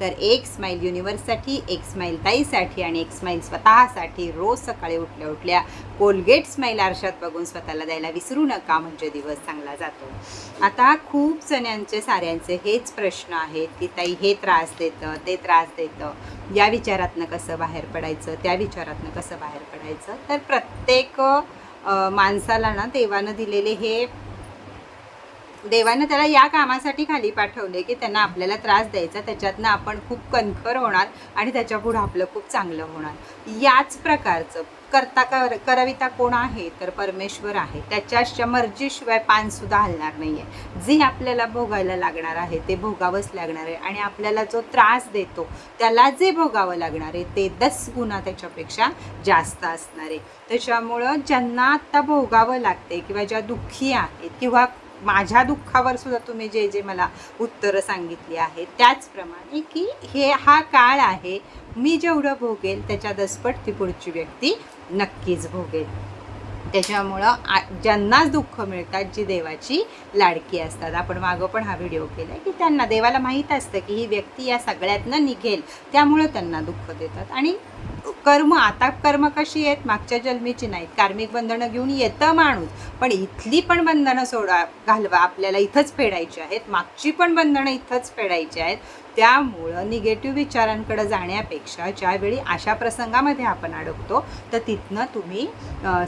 तर एक स्माईल युनिवर्ससाठी एक स्माईल ताईसाठी आणि एक स्माईल स्वतःसाठी रोज सकाळी उठल्या उठल्या कोलगेट स्माईल आरशात बघून स्वतःला द्यायला विसरू नका म्हणजे दिवस चांगला जातो. आता खूप जणांचे साऱ्यांचे हेच प्रश्न आहेत की ताई हे त्रास देतं ते त्रास देतं. या विचारातनं कसं बाहेर पडायचं त्या विचारातनं कसं बाहेर पडायचं? तर प्रत्येक माणसाला ना देवानं दिलेले हे देवानं त्याला या कामासाठी खाली पाठवले की त्यांना आपल्याला त्रास द्यायचा त्याच्यातनं आपण खूप कणखर होणार आणि त्याच्यापुढं आपलं खूप चांगलं होणार. याच प्रकारचं करता कर करविता कोण आहे तर परमेश्वर आहे. त्याच्या मर्जीशिवाय पानसुद्धा हलणार नाही आहे जे आपल्याला भोगायला लागणार आहे ते भोगावंच लागणार आहे. आणि आपल्याला जो त्रास देतो त्याला जे भोगावं लागणार आहे ते दस गुणा त्याच्यापेक्षा जास्त असणार आहे. त्याच्यामुळं ज्यांना आत्ता भोगावं लागते किंवा ज्या दुःखी आहेत किंवा माझ्या दुःखावर सुद्धा तुम्ही जे जे मला उत्तरं सांगितली आहेत त्याचप्रमाणे की हे हा काळ आहे मी जेवढं भोगेल त्याच्या दसपट ती पुढची व्यक्ती नक्कीच भोगेल. त्याच्यामुळं आ ज्यांनाच दुःख मिळतात जी देवाची लाडकी असतात. आपण मागं पण हा व्हिडिओ केला की त्यांना देवाला माहीत असतं की ही व्यक्ती या सगळ्यातनं निघेल त्यामुळं त्यांना दुःख देतात. आणि कर्म आता कर्म कशी आहेत? मागच्या जन्मीची नाहीत. कार्मिक बंधनं घेऊन येतं माणूस पण इथली पण बंधनं सोडा घालवा. आपल्याला इथंच फेडायची आहेत. मागची पण बंधनं इथंच फेडायची आहेत. त्यामुळं निगेटिव्ह विचारांकडे जाण्यापेक्षा ज्यावेळी अशा प्रसंगामध्ये आपण अडकतो तर तिथनं तुम्ही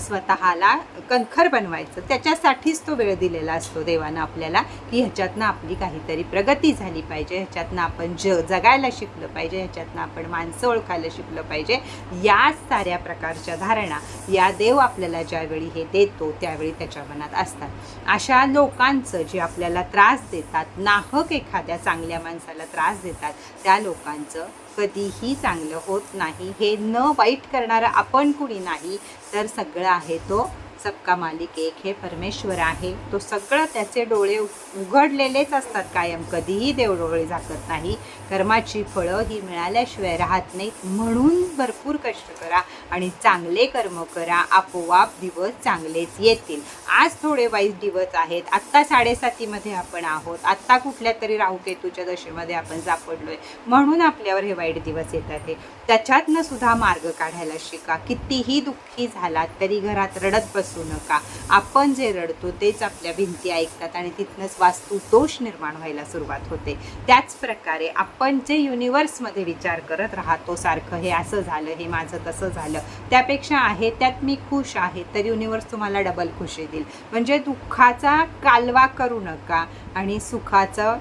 स्वतःला कणखर बनवायचं. त्याच्यासाठीच तो वेळ दिलेला असतो देवानं आपल्याला की ह्याच्यातनं आपली काहीतरी प्रगती झाली पाहिजे ह्याच्यातनं आपण ज जगायला शिकलं पाहिजे ह्याच्यातनं आपण माणसं ओळखायला शिकलं पाहिजे. या साऱ्या प्रकारच्या धारणा या देव आपल्याला ज्यावेळी हे देतो त्यावेळी त्याच्या मनात असतात. अशा लोकांचं जे आपल्याला त्रास देतात नाहक एखाद्या चांगल्या माणसाला त्रास देतात. त्या लोकांचं कधीही चांगलं होत नाही. हे न वाईट करणारं आपण कुणी नाही तर सगळं आहे तो सबका मालिक एक. हे परमेश्वर आहे. तो सगळं त्याचे डोळे उघडलेलेच असतात कायम. कधीही देव डोळे झाकत नाही. कर्माची फळं ही मिळाल्याशिवाय राहत नाहीत. म्हणून भरपूर कष्ट करा आणि चांगले कर्म करा. आपोआप दिवस चांगलेच येतील. आज थोडे वाईट दिवस आहेत. आत्ता साडेसातीमध्ये आपण आहोत. आत्ता कुठल्या तरी राहुकेतूच्या दशेमध्ये आपण आहे म्हणून आपल्यावर हे वाईट दिवस येतात हे. त्याच्यातनं सुद्धा मार्ग काढायला शिका. कितीही दुःखी झालात तरी घरात रडत बसू नका. आपण जे रडतो तेच आपल्या भिंती ऐकतात आणि तिथनंच वास्तू दोष निर्माण व्हायला सुरुवात होते. त्याच प्रकारे आपण जे युनिवर्समध्ये विचार करत राहतो सारखं हे असं झालं हे माझं तसं झालं त्यापेक्षा आहे त्यात मी खुश आहे तर युनिवर्स तुम्हाला डबल खुशी देईल. म्हणजे दुःखाचा कालवा करू नका आणि सुखाचं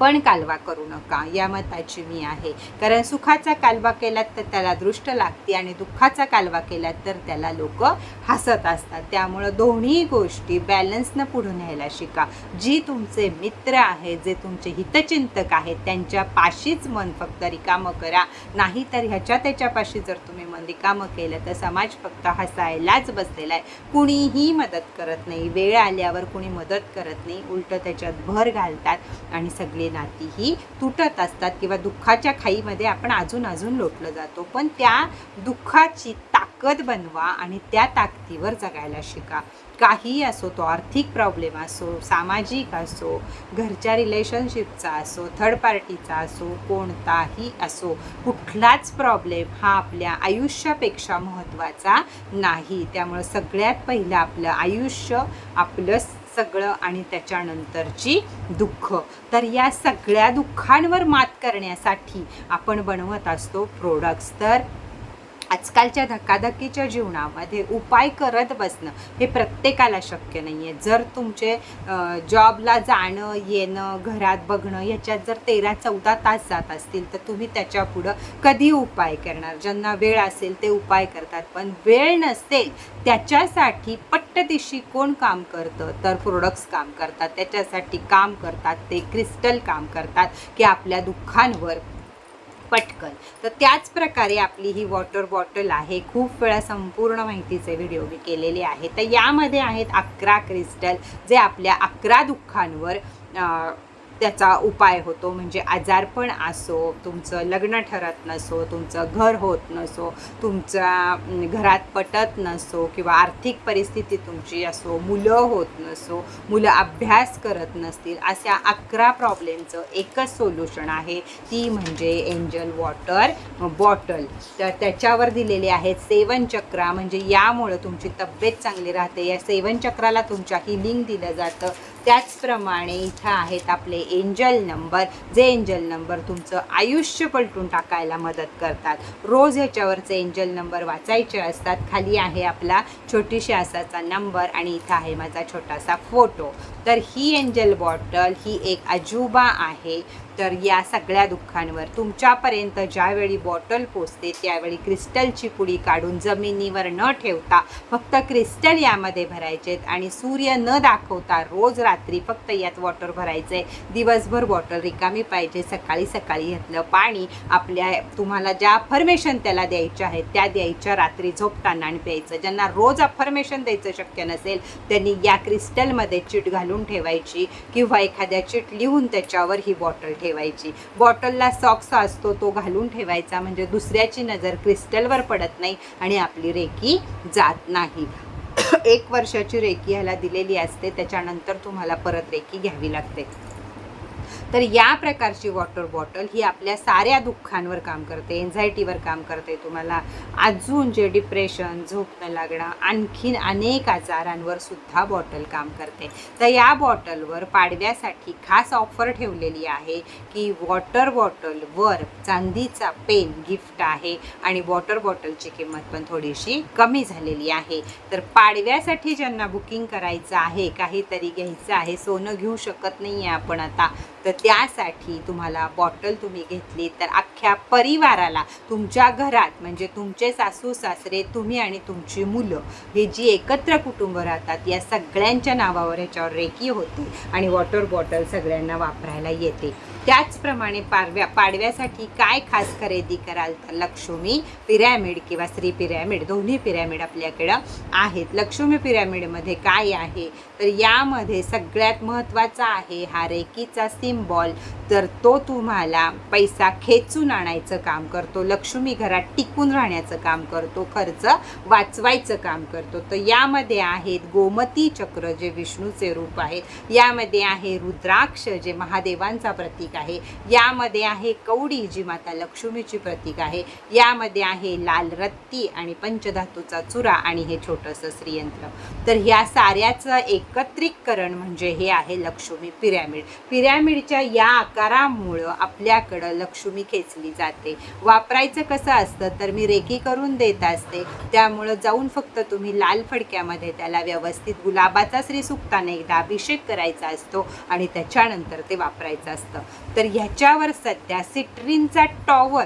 पण कालवा करू नका. या मताची मी आहे. कारण सुखाचा कालवा केलात तर त्याला दृष्ट लागते आणि दुःखाचा कालवा केलात तर त्याला लोक हसत असतात. त्यामुळं दोन्ही गोष्टी बॅलन्सनं पुढे न्यायला शिका. जी तुमचे मित्र आहेत जे तुमचे हितचिंतक आहेत त्यांच्या पाशीच मन फक्त रिकामं करा. नाही तर ह्याच्या त्याच्यापाशी जर तुम्ही मन रिकामं केलं तर समाज फक्त हसायलाच बसलेला आहे. कुणीही मदत करत नाही. वेळ आल्यावर कुणी मदत करत नाही. उलट त्याच्यात भर घालतात आणि सगळी नाती ही तुटत असतात किंवा दुःखाच्या खाईमध्ये आपण अजून अजून लोटलं जातो. पण त्या दुःखाची ताकद बनवा आणि त्या ताकदीवर जगायला शिका. काही असो तो आर्थिक प्रॉब्लेम असो सामाजिक असो घरच्या रिलेशनशिपचा असो थर्ड पार्टीचा असो कोणताही असो कुठलाच प्रॉब्लेम हा आपल्या आयुष्यापेक्षा महत्त्वाचा नाही. त्यामुळं सगळ्यात पहिलं आपलं आयुष्य आपलं सगळं आणि त्याच्यानंतरची दुःख. तर या सगळ्या दुःखांवर मात करण्यासाठी आपण बनवत असतो प्रोडक्ट्स. तर आजकालच्या धकाधकीच्या जीवनामध्ये उपाय करत बसणं हे प्रत्येकाला शक्य नाही आहे जर तुमचे जॉबला जाणं येणं घरात बघणं ह्याच्यात जर तेरा चौदा तास जात असतील तर तुम्ही त्याच्या पुढं कधी उपाय करणार? ज्यांना वेळ असेल ते उपाय करतात. पण वेळ नसेल त्याच्यासाठी पट्टदिशी कोण काम करतं? तर प्रोडक्ट्स काम करतात. त्याच्यासाठी काम करतात. ते क्रिस्टल काम करतात की आपल्या दुःखांवर पटकन. तर त्याच प्रकारे आपली ही वॉटर बॉटल आहे. खूप वेळा संपूर्ण माहितीचे व्हिडिओ मी केलेले आहे तर यामध्ये आहेत अकरा क्रिस्टल जे आपल्या अकरा दुःखांवर त्याचा उपाय होतो म्हणजे आजारपण असो तुमचं लग्न ठरत नसो तुमचं घर होत नसो तुमचा घरात पटत नसो किंवा आर्थिक परिस्थिती तुमची असो मुलं होत नसो मुलं अभ्यास करत नसतील अशा अकरा प्रॉब्लेमचं एकच सोल्युशन आहे. ती म्हणजे एंजल वॉटर बॉटल. तर त्याच्यावर दिलेले आहेत सेवन चक्रा म्हणजे यामुळं तुमची तब्येत चांगली राहते. या सेवन चक्राला तुमच्या हिलिंग दिलं जातं. त्याचप्रमाणे इथं आहेत आपले एंजल नंबर जे एंजल नंबर तुमचं आयुष्य पलटून टाकायला मदत करतात. रोज ह्याच्यावरचे एंजल नंबर वाचायचे असतात. खाली आहे आपला छोटीशी असाचा नंबर आणि इथं आहे माझा छोटासा फोटो तर ही एंजल बॉटल ही एक अजूबा आहे. तर या सगळ्या दुःखांवर तुमच्यापर्यंत ज्यावेळी बॉटल पोचते त्यावेळी क्रिस्टलची पुडी काढून जमिनीवर न ठेवता फक्त क्रिस्टल यामध्ये भरायचेत आणि सूर्य न दाखवता रोज रात्री फक्त यात वॉटर भरायचं आहे दिवसभर बॉटल रिकामी पाहिजे सकाळी सकाळी यातलं पाणी आपल्या तुम्हाला ज्या अफर्मेशन त्याला द्यायच्या आहेत त्या द्यायच्या रात्री झोपताना आणि प्यायचं. ज्यांना रोज अफर्मेशन द्यायचं शक्य नसेल त्यांनी या क्रिस्टलमध्ये चिट घालून ठेवायची किंवा एखाद्या चिट लिहून त्याच्यावर ही बॉटल ठेवायची. ठेवायची. बॉटलला सॉक्स असतो तो घालून ठेवायचा. म्हणजे दुसऱ्याची नजर क्रिस्टलवर पडत नाही आणि आपली रेकी जात नाही. एक वर्षाची रेकी ह्याला दिलेली असते. त्याच्यानंतर तुम्हाला परत रेकी घ्यावी लागते. तर या प्रकारची वॉटर बॉटल ही आपल्या साऱ्या दुःखांवर काम करते एन्झायटीवर काम करते. तुम्हाला अजून जे डिप्रेशन झोप न लागणं आणखीन अनेक आजारांवर सुद्धा बॉटल काम करते. तर या बॉटलवर पाडव्यासाठी खास ऑफर ठेवलेली आहे की वॉटर बॉटलवर चांदीचा पेन गिफ्ट आहे आणि वॉटर बॉटलची किंमत पण थोडीशी कमी झालेली आहे. तर पाडव्यासाठी ज्यांना बुकिंग करायचं आहे काहीतरी घ्यायचं आहे सोनं घेऊ शकत नाही आहे आपण आता तर त्यासाठी तुम्हाला बॉटल तुम्ही घेतली तर अख्ख्या परिवाराला तुमच्या घरात म्हणजे तुमचे सासू सासरे तुम्ही आणि तुमची मुलं हे जी एकत्र कुटुंब राहतात या सगळ्यांच्या नावावर ह्याच्यावर रेकी होते आणि वॉटर बॉटल सगळ्यांना वापरायला येते. त्याचप्रमाणे पाडव्या पाडव्यासाठी काय खास खरेदी कराल तर लक्ष्मी पिरॅमिड किंवा श्री पिरॅमिड दोन्ही पिरॅमिड आपल्याकडं आहेत. लक्ष्मी पिरॅमिडमध्ये काय आहे? तर यामध्ये सगळ्यात महत्त्वाचा आहे हा रेकीचा सिम्बॉल तर तो तुम्हाला पैसा खेचून आणायचं काम करतो. लक्ष्मी घरात टिकून राहण्याचं काम करतो. खर्च वाचवायचं काम करतो. तर यामध्ये आहेत गोमती चक्र जे विष्णूचे रूप आहे. यामध्ये आहे रुद्राक्ष जे महादेवांचा प्रतीक आहे. यामध्ये आहे कवडी जी माता लक्ष्मीची प्रतीक आहे. यामध्ये आहे लाल रत्ती आणि पंचधातूचा चुरा आणि हे छोटंसं श्रीयंत्र. तर ह्या साऱ्याचं एकत्रिकरण म्हणजे हे आहे लक्ष्मी पिरॅमिड. पिरॅमिडच्या या आकारामुळं आपल्याकडं लक्ष्मी खेचली जाते. वापरायचं कसं असतं तर मी रेकी करून देत असते. त्यामुळं जाऊन फक्त तुम्ही लाल फडक्यामध्ये त्याला व्यवस्थित गुलाबाचा श्रीसुक्ताने एकदा अभिषेक करायचा असतो आणि त्याच्यानंतर ते वापरायचं असतं. तर ह्याच्यावर सध्या सिट्रीनचा टॉवर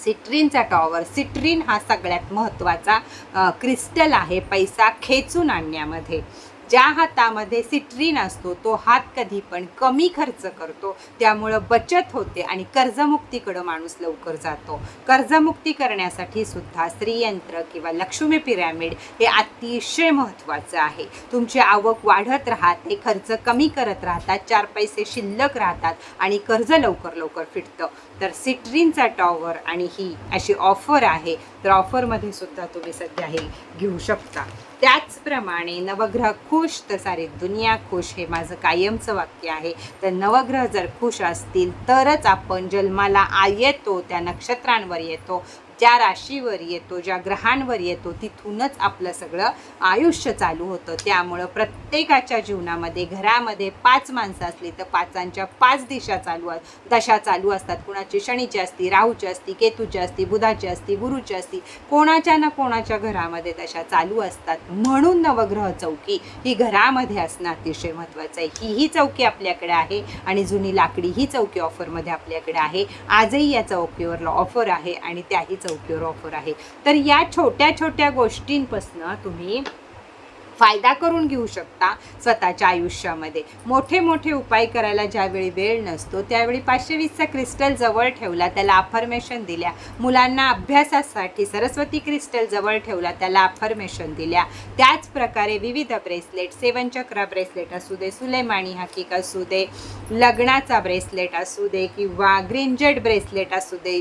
सिट्रीनचा टॉवर सिट्रीन हा सगळ्यात महत्त्वाचा क्रिस्टल आहे पैसा खेचून आणण्यामध्ये. ज्या हातामध्ये सिट्रीन असतो तो हात कधी पण कमी खर्च करतो. त्यामुळं बचत होते आणि कर्जमुक्तीकडं माणूस लवकर जातो. कर्जमुक्ती करण्यासाठी सुद्धा स्त्रीयंत्र किंवा लक्ष्मी पिरॅमिड हे अतिशय महत्त्वाचं आहे. तुमची आवक वाढत राहते खर्च कमी करत राहतात चार पैसे शिल्लक राहतात आणि कर्ज लवकर लवकर फिटतं. तर सिट्रीनचा टॉवर आणि ही अशी ऑफर आहे. तर ऑफरमध्ये सुद्धा तुम्ही सध्या हे घेऊ शकता. त्याचप्रमाणे नवग्रह खुश तर सारी दुनिया खुश हे माझं कायमचं वाक्य आहे. तर नवग्रह जर खुश असतील तरच आपण जन्माला आ येतो त्या नक्षत्रांवर येतो. ज्या राशीवर येतो ज्या ग्रहांवर येतो तिथूनच आपलं सगळं आयुष्य चालू होतं. त्यामुळं प्रत्येकाच्या जीवनामध्ये घरामध्ये पाच माणसं असली तर पाचांच्या पाच दिशा चालू अस दशा चालू असतात. कुणाची शनीची असती राहूची असती केतूची असती बुधाची असती गुरुची असती कोणाच्या ना कोणाच्या घरामध्ये दशा चालू असतात. म्हणून नवग्रह चौकी ही घरामध्ये असणं अतिशय महत्त्वाचं आहे. ही ही चौकी आपल्याकडे आहे आणि जुनी लाकडी ही चौकी ऑफरमध्ये आपल्याकडे आहे. आजही या चौकीवर ऑफर आहे आणि त्याही चौकी चौकीवर ऑफर आहे. तर या छोट्या छोट्या गोष्टींपासनं तुम्ही फायदा करून घेऊ शकता स्वतःच्या आयुष्यामध्ये. मोठे मोठे उपाय करायला ज्यावेळी वेळ नसतो त्यावेळी पाचशे वीसचा क्रिस्टल जवळ ठेवला त्याला अफर्मेशन दिल्या. मुलांना अभ्यासासाठी सरस्वती क्रिस्टल जवळ ठेवला त्याला अफर्मेशन दिल्या. त्याच प्रकारे विविध ब्रेसलेट सेवनचक्र ब्रेसलेट असू दे सुलेमाणी हकीक असू दे लग्नाचा ब्रेसलेट असू दे किंवा ग्रीनजेट ब्रेसलेट असू दे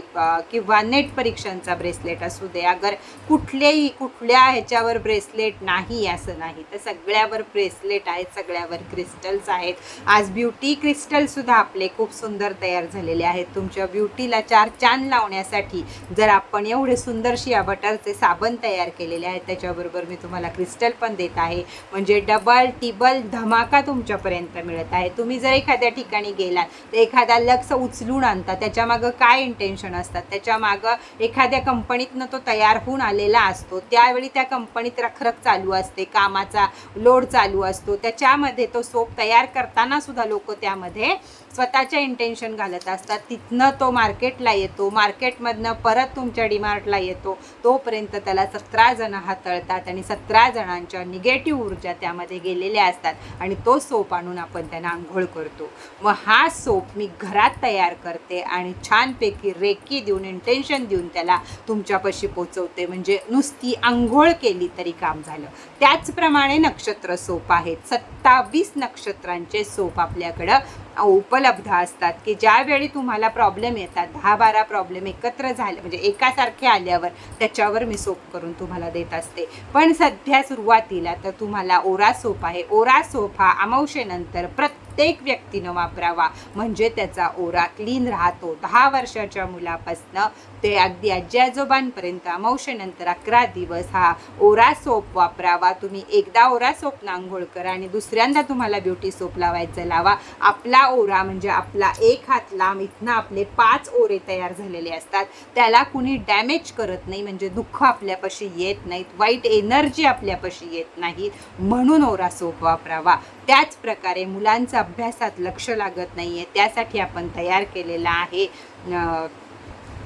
किंवा नेट परीक्षांचा ब्रेसलेट असू दे अगर कुठलेही कुठल्या ह्याच्यावर ब्रेसलेट नाही असं नाही. तर सगळ्यावर ब्रेसलेट आहेत सगळ्यावर क्रिस्टल्स आहेत. आज ब्युटी क्रिस्टल सुद्धा आपले खूप सुंदर तयार झालेले आहेत. तुमच्या ब्युटीला चार चांद लावण्यासाठी जर आपण एवढे सुंदरशी या बटरचे साबण तयार केलेले आहेत त्याच्याबरोबर मी तुम्हाला क्रिस्टल पण देत आहे. म्हणजे डबल टिबल धमाका तुमच्यापर्यंत मिळत आहे. तुम्ही जर एखाद्या ठिकाणी गेलात तर एखादा लक्ष उचलून आणता. त्याच्या मागं काय इंटेन्शन असतात? त्याच्या मागं एखाद्या कंपनीतनं तो तयार होऊन आलेला असतो. त्यावेळी त्या कंपनीत रखरख चालू असते काम कामाचा लोड चालू असतो. त्याच्यामध्ये तो सोप तयार करताना सुद्धा लोक त्यामध्ये स्वतःच्या इंटेन्शन घालत असतात. तिथनं तो मार्केटला येतो. मार्केटमधनं परत तुमच्या डिमार्टला येतो. तोपर्यंत त्याला सतरा जण हाताळतात आणि सतरा जणांच्या निगेटिव्ह ऊर्जा त्यामध्ये गेलेल्या असतात आणि तो सोप आणून आपण त्यांना आंघोळ करतो. मग हा सोप मी घरात तयार करते आणि छानपैकी रेकी देऊन इंटेन्शन देऊन त्याला तुमच्यापाशी पोचवते. म्हणजे नुसती आंघोळ केली तरी काम झालं. त्याचप्रमाणे नक्षत्र सोप आहेत. सत्तावीस नक्षत्रांचे सोप आपल्याकडं उपलब्ध असतात की ज्यावेळी तुम्हाला प्रॉब्लेम येतात दहा बारा प्रॉब्लेम एकत्र झाले म्हणजे एकासारखे आल्यावर त्याच्यावर मी सोप करून तुम्हाला देत असते. पण सध्या सुरुवातीला तर तुम्हाला ओरा सोप आहे. ओरा सोप हा अमावशेनंतर प्रत्येक प्रत्येक व्यक्तीनं वापरावा. म्हणजे त्याचा ओरा क्लीन राहतो. दहा वर्षाच्या मुलापासनं ते अगदी आजी आजोबांपर्यंत अमावशेनंतर अकरा दिवस हा ओरा सोप वापरावा. तुम्ही एकदा ओरा सोप आंघोळ करा आणि दुसऱ्यांदा तुम्हाला ब्युटी सोप लावायचं लावा. आपला ओरा म्हणजे आपला एक हात लांब इथनं आपले पाच ओरे तयार झालेले असतात. त्याला कुणी डॅमेज करत नाही म्हणजे दुःख आपल्यापाशी येत नाहीत वाईट एनर्जी आपल्यापाशी येत नाहीत. म्हणून ओरा सोप वापरावा. त्याच प्रकारे मुलांचा अभ्यासात लक्ष लागत नाही आहे त्यासाठी आपण तयार केलेला आहे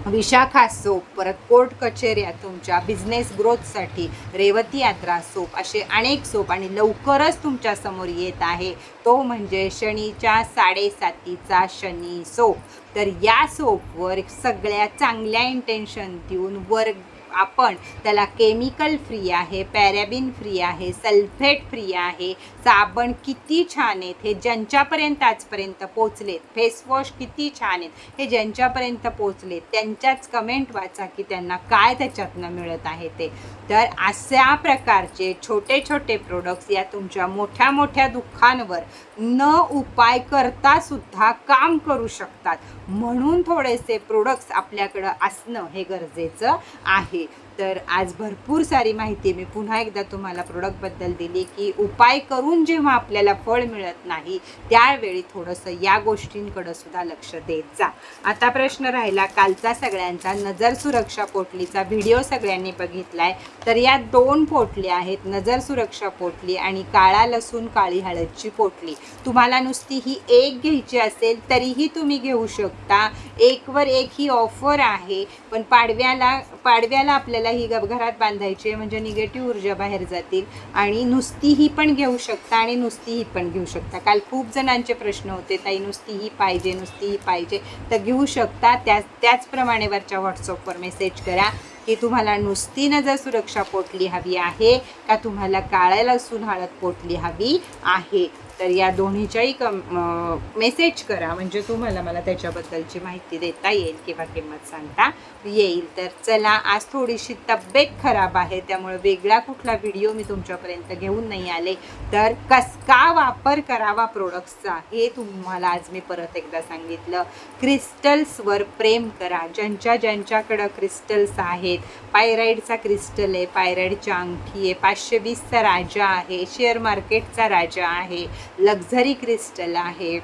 विशाखा सोप. परत कोर्ट कचेऱ्या तुमच्या बिझनेस ग्रोथसाठी रेवती यात्रा सोप. असे अनेक सोप आणि लवकरच तुमच्यासमोर येत आहे. तो म्हणजे शनीच्या साडेसातीचा शनी सोप. तर या सोपवर सगळ्या चांगल्या इंटेन्शन देऊन वर्ग आपण त्याला केमिकल फ्री आहे पॅरॅबिन फ्री आहे सल्फेट फ्री आहे साबण किती छान आहेत हे ज्यांच्यापर्यंत आजपर्यंत पोचलेत फेसवॉश किती छान आहेत हे ज्यांच्यापर्यंत पोचलेत त्यांच्याच कमेंट वाचा की त्यांना काय त्याच्यातनं मिळत आहे ते. तर अशा प्रकारचे छोटे छोटे प्रोडक्ट्स या तुमच्या मोठ्या मोठ्या दुःखांवर न उपाय करता सुद्धा काम करू शकतात. म्हणून थोडेसे प्रोडक्ट्स आपल्याकडं असणं हे गरजेचं आहे. तर आज भरपूर सारी माहिती मी पुन्हा एकदा तुम्हाला प्रोडक्टबद्दल दिली की उपाय करून जेव्हा आपल्याला फळ मिळत नाही त्यावेळी थोडंसं या गोष्टींकडं सुद्धा लक्ष देत जा. आता प्रश्न राहिला कालचा सगळ्यांचा नजर सुरक्षा पोटलीचा व्हिडिओ सगळ्यांनी बघितला आहे तर या दोन पोटल्या आहेत नजर सुरक्षा पोटली आणि काळा लसूण काळी हळदची पोटली. तुम्हाला नुसती ही एक घ्यायची असेल तरीही तुम्ही घेऊ शकता. एकवर एक ही ऑफर आहे पण पाडव्याला पाडव्याला आपल्याला ही ग- घरात बांधायची आहे म्हणजे निगेटिव्ह ऊर्जा बाहेर जातील. आणि नुसती ही पण घेऊ शकता आणि नुसती ही पण घेऊ शकता. काल खूप जणांचे प्रश्न होते ताई नुसती ही पाहिजे नुसती ही पाहिजे. तर घेऊ शकता त्या त्याचप्रमाणे वरच्या व्हॉट्सअपवर मेसेज करा की तुम्हाला नुसती नजर सुरक्षा पोटली हवी आहे का तुम्हाला काळ्याला लसूण हळद पोटली हवी आहे? तर या दोन्हीच्याही कम मेसेज करा. म्हणजे तुम्हाला मला त्याच्याबद्दलची माहिती देता येईल किंवा किंमत सांगता येईल. तर चला आज थोडीशी तब्येत खराब आहे त्यामुळे वेगळा कुठला व्हिडिओ मी तुमच्यापर्यंत घेऊन नाही आले. तर कस का वापर करावा प्रोडक्ट्सचा हे तुम्हाला आज मी परत एकदा सांगितलं. क्रिस्टल्सवर प्रेम करा. ज्यांच्या ज्यांच्याकडं क्रिस्टल्स आहेत पायराईडचा क्रिस्टल आहे पायराईडच्या अंगठी आहे पाचशे वीसचा राजा आहे शेअर मार्केटचा राजा आहे लक्झरी क्रिस्टल आहे.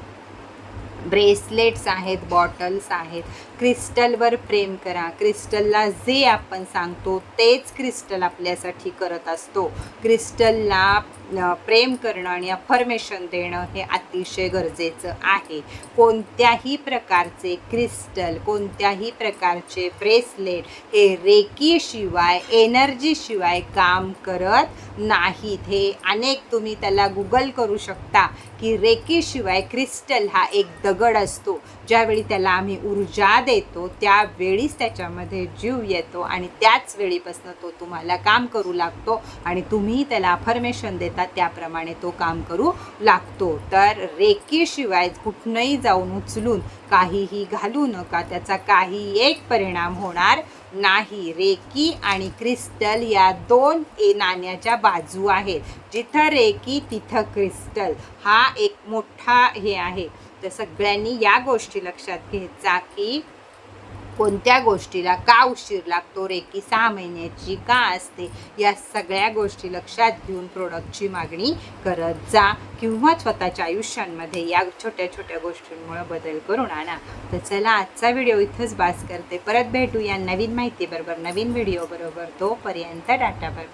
ब्रेसलेट्स आहेत बॉटल्स आहेत. क्रिस्टलवर प्रेम करा. क्रिस्टलला जे आपण सांगतो तेच क्रिस्टल आपल्यासाठी करत असतो. क्रिस्टलला प्रेम करणं आणि अफर्मेशन देणं हे अतिशय गरजेचं आहे. कोणत्याही प्रकारचे क्रिस्टल कोणत्याही प्रकारचे ब्रेसलेट हे रेकीशिवाय एनर्जीशिवाय काम करत नाहीत. हे अनेक तुम्ही त्याला गुगल करू शकता की रेकीशिवाय क्रिस्टल हा एक दगड असतो. ज्यावेळी त्याला आम्ही ऊर्जा देतो त्यावेळीच त्याच्यामध्ये जीव येतो आणि त्याच वेळीपासून तो तुम्हाला काम करू लागतो आणि तुम्ही त्याला अफर्मेशन देता. त्याप्रमाणे तो काम करू लागतो. तर रेकीशिवाय कुठनंही जाऊन उचलून काहीही घालू नका. त्याचा काही एक परिणाम होणार नाही. रेकी आणि क्रिस्टल या दोन ए नाण्याच्या बाजू आहेत. जिथं रेकी तिथं क्रिस्टल. हा एक मोठा हे आहे. तर सगळ्यांनी या गोष्टी लक्षात घ्यायचा की कोणत्या गोष्टीला का उशीर लागतो रेकी सहा महिन्याची का असते या सगळ्या गोष्टी लक्षात घेऊन प्रोडक्टची मागणी करत जा किंवा स्वतःच्या आयुष्यांमध्ये या छोट्या छोट्या गोष्टींमुळे बदल करून आणा. तर चला आजचा व्हिडिओ इथंच बास करते. परत भेटू या नवीन माहितीबरोबर नवीन व्हिडिओ बरोबर. तोपर्यंत डाटा बाय